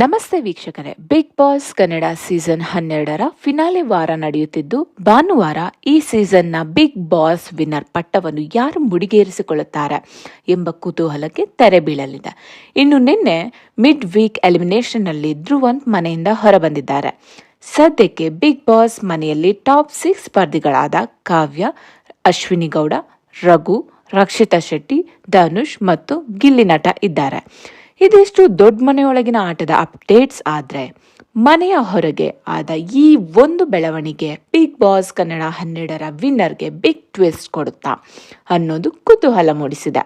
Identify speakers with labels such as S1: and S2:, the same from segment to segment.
S1: ನಮಸ್ತೆ ವೀಕ್ಷಕರೇ big boss Kannada season ಹನ್ನೆರಡರ ಫಿನಾಲೆ ವಾರ ನಡೆಯುತ್ತಿದ್ದು, ಭಾನುವಾರ ಈ ಸೀಸನ್ನ ಬಿಗ್ ಬಾಸ್ ವಿನ್ನರ್ ಪಟ್ಟವನ್ನು ಯಾರು ಮುಡಿಗೇರಿಸಿಕೊಳ್ಳುತ್ತಾರೆ ಎಂಬ ಕುತೂಹಲಕ್ಕೆ ತೆರೆ ಬೀಳಲಿದೆ. ಇನ್ನು ನಿನ್ನೆ ಮಿಡ್ ವೀಕ್ ಎಲಿಮಿನೇಷನ್ನಲ್ಲಿ ಧ್ರುವಂತ್ ಮನೆಯಿಂದ ಹೊರಬಂದಿದ್ದಾರೆ. ಸದ್ಯಕ್ಕೆ ಬಿಗ್ ಬಾಸ್ ಮನೆಯಲ್ಲಿ ಟಾಪ್ ಸಿಕ್ಸ್ ಸ್ಪರ್ಧಿಗಳಾದ ಕಾವ್ಯ, ಅಶ್ವಿನಿ ಗೌಡ, ರಘು, ರಕ್ಷಿತಾ ಶೆಟ್ಟಿ, ಧನುಷ್ ಮತ್ತು ಗಿಲ್ಲಿ ನಟ ಇದ್ದಾರೆ. ಇದಿಷ್ಟು ದೊಡ್ಡ ಮನೆಯೊಳಗಿನ ಆಟದ ಅಪ್ಡೇಟ್ಸ್ ಆದ್ರೆ ಮನೆಯ ಹೊರಗೆ ಆದ ಈ ಒಂದು ಬೆಳವಣಿಗೆ ಬಿಗ್ ಬಾಸ್ ಕನ್ನಡ ಹನ್ನೆರಡರ ವಿನ್ನರ್ಗೆ ಬಿಗ್ ಟ್ವಿಸ್ಟ್ ಕೊಡುತ್ತಾ ಅನ್ನೋದು ಕುತೂಹಲ ಮೂಡಿಸಿದೆ.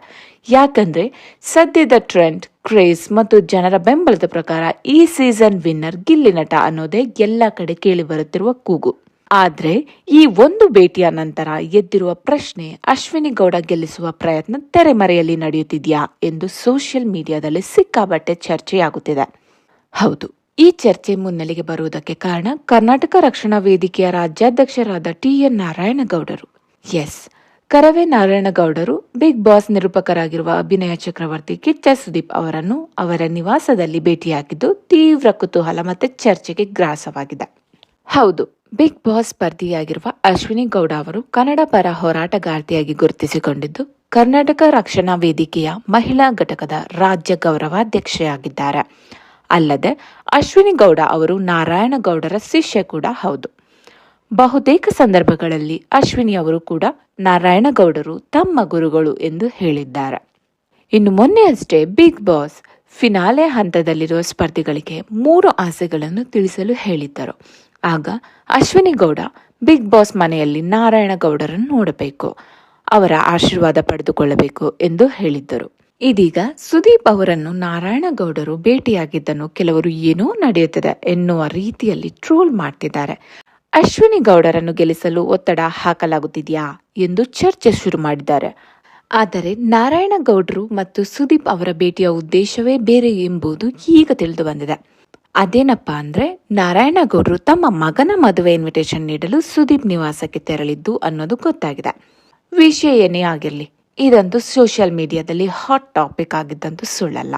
S1: ಯಾಕಂದ್ರೆ ಸದ್ಯದ ಟ್ರೆಂಡ್ ಕ್ರೇಜ್ ಮತ್ತು ಜನರ ಬೆಂಬಲದ ಪ್ರಕಾರ ಈ ಸೀಸನ್ ವಿನ್ನರ್ ಗಿಲ್ಲಿ ನಟ ಅನ್ನೋದೇ ಎಲ್ಲ ಕಡೆ ಕೇಳಿ ಬರುತ್ತಿರುವ ಕೂಗು. ಆದ್ರೆ ಈ ಒಂದು ಭೇಟಿಯ ನಂತರ ಎದ್ದಿರುವ ಪ್ರಶ್ನೆ ಅಶ್ವಿನಿ ಗೌಡ ಗೆಲ್ಲಿಸುವ ಪ್ರಯತ್ನ ತೆರೆಮರೆಯಲ್ಲಿ ನಡೆಯುತ್ತಿದೆಯಾ ಎಂದು ಸೋಷಿಯಲ್ ಮೀಡಿಯಾದಲ್ಲಿ ಸಿಕ್ಕಾಬಟ್ಟೆ ಚರ್ಚೆಯಾಗುತ್ತಿದೆ. ಹೌದು, ಈ ಚರ್ಚೆ ಮುನ್ನೆಲೆಗೆ ಬರುವುದಕ್ಕೆ ಕಾರಣ ಕರ್ನಾಟಕ ರಕ್ಷಣಾ ವೇದಿಕೆಯ ರಾಜ್ಯಾಧ್ಯಕ್ಷರಾದ ಟಿ ಎನ್ ನಾರಾಯಣಗೌಡರು. ಎಸ್ ಕರವೇ ನಾರಾಯಣಗೌಡರು ಬಿಗ್ ಬಾಸ್ ನಿರೂಪಕರಾಗಿರುವ ಅಭಿನಯ ಚಕ್ರವರ್ತಿ ಕಿಚ್ಚ ಸುದೀಪ್ ಅವರನ್ನು ಅವರ ನಿವಾಸದಲ್ಲಿ ಭೇಟಿಯಾಗಿದ್ದು ತೀವ್ರ ಕುತೂಹಲ ಮತ್ತೆ ಚರ್ಚೆಗೆ ಗ್ರಾಸವಾಗಿದೆ. ಹೌದು ಬಿಗ್ ಬಾಸ್ ಸ್ಪರ್ಧಿಯಾಗಿರುವ ಅಶ್ವಿನಿ ಗೌಡ ಅವರು ಕನ್ನಡ ಪರ ಹೋರಾಟಗಾರ್ತಿಯಾಗಿ ಗುರುತಿಸಿಕೊಂಡಿದ್ದು, ಕರ್ನಾಟಕ ರಕ್ಷಣಾ ವೇದಿಕೆಯ ಮಹಿಳಾ ಘಟಕದ ರಾಜ್ಯ ಗೌರವಾಧ್ಯಕ್ಷೆಯಾಗಿದ್ದಾರೆ. ಅಲ್ಲದೆ, ಅಶ್ವಿನಿ ಗೌಡ ಅವರು ನಾರಾಯಣಗೌಡರ ಶಿಷ್ಯ ಕೂಡ ಹೌದು. ಬಹುತೇಕ ಸಂದರ್ಭಗಳಲ್ಲಿ ಅಶ್ವಿನಿ ಅವರು ಕೂಡ ನಾರಾಯಣಗೌಡರು ತಮ್ಮ ಗುರುಗಳು ಎಂದು ಹೇಳಿದ್ದಾರೆ. ಇನ್ನು ಮೊನ್ನೆಯಷ್ಟೇ ಬಿಗ್ ಬಾಸ್ ಫಿನಾಲೆ ಹಂತದಲ್ಲಿರುವ ಸ್ಪರ್ಧಿಗಳಿಗೆ ಮೂರು ಆಸೆಗಳನ್ನು ತಿಳಿಸಲು ಹೇಳಿದ್ದರು. ಆಗ ಅಶ್ವಿನಿ ಗೌಡ ಬಿಗ್ ಬಾಸ್ ಮನೆಯಲ್ಲಿ ನಾರಾಯಣಗೌಡರನ್ನು ನೋಡಬೇಕು. ಅವರ ಆಶೀರ್ವಾದ ಪಡೆದುಕೊಳ್ಳಬೇಕು ಎಂದು ಹೇಳಿದ್ದರು. ಇದೀಗ ಸುದೀಪ್ ಅವರನ್ನು ನಾರಾಯಣಗೌಡರು ಭೇಟಿಯಾಗಿದ್ದನ್ನು ಕೆಲವರು ಏನೋ ನಡೆಯುತ್ತದೆ ಎನ್ನುವ ರೀತಿಯಲ್ಲಿ ಟ್ರೋಲ್ ಮಾಡ್ತಿದ್ದಾರೆ. ಅಶ್ವಿನಿ ಗೌಡರನ್ನು ಗೆಲ್ಲಿಸಲು ಒತ್ತಡ ಹಾಕಲಾಗುತ್ತಿದೆಯಾ ಎಂದು ಚರ್ಚೆ ಶುರು ಮಾಡಿದ್ದಾರೆ. ಆದರೆ ನಾರಾಯಣಗೌಡರು ಮತ್ತು ಸುದೀಪ್ ಅವರ ಭೇಟಿಯ ಉದ್ದೇಶವೇ ಬೇರೆ ಎಂಬುದು ಈಗ ತಿಳಿದು ಬಂದಿದೆ ಅದೇನಪ್ಪ ಅಂದ್ರೆ ನಾರಾಯಣಗೌಡರು ತಮ್ಮ ಮಗನ ಮದುವೆ ಇನ್ವಿಟೇಷನ್ ನೀಡಲು ಸುದೀಪ್ ನಿವಾಸಕ್ಕೆ ತೆರಳಿದ್ದು ಅನ್ನೋದು ಗೊತ್ತಾಗಿದೆ. ವಿಷಯ ಏನೇ ಆಗಿರಲಿ, ಇದಂತೂ ಸೋಷಿಯಲ್ ಮೀಡಿಯಾದಲ್ಲಿ ಹಾಟ್ ಟಾಪಿಕ್ ಆಗಿದ್ದಂತೂ ಸುಳ್ಳಲ್ಲ.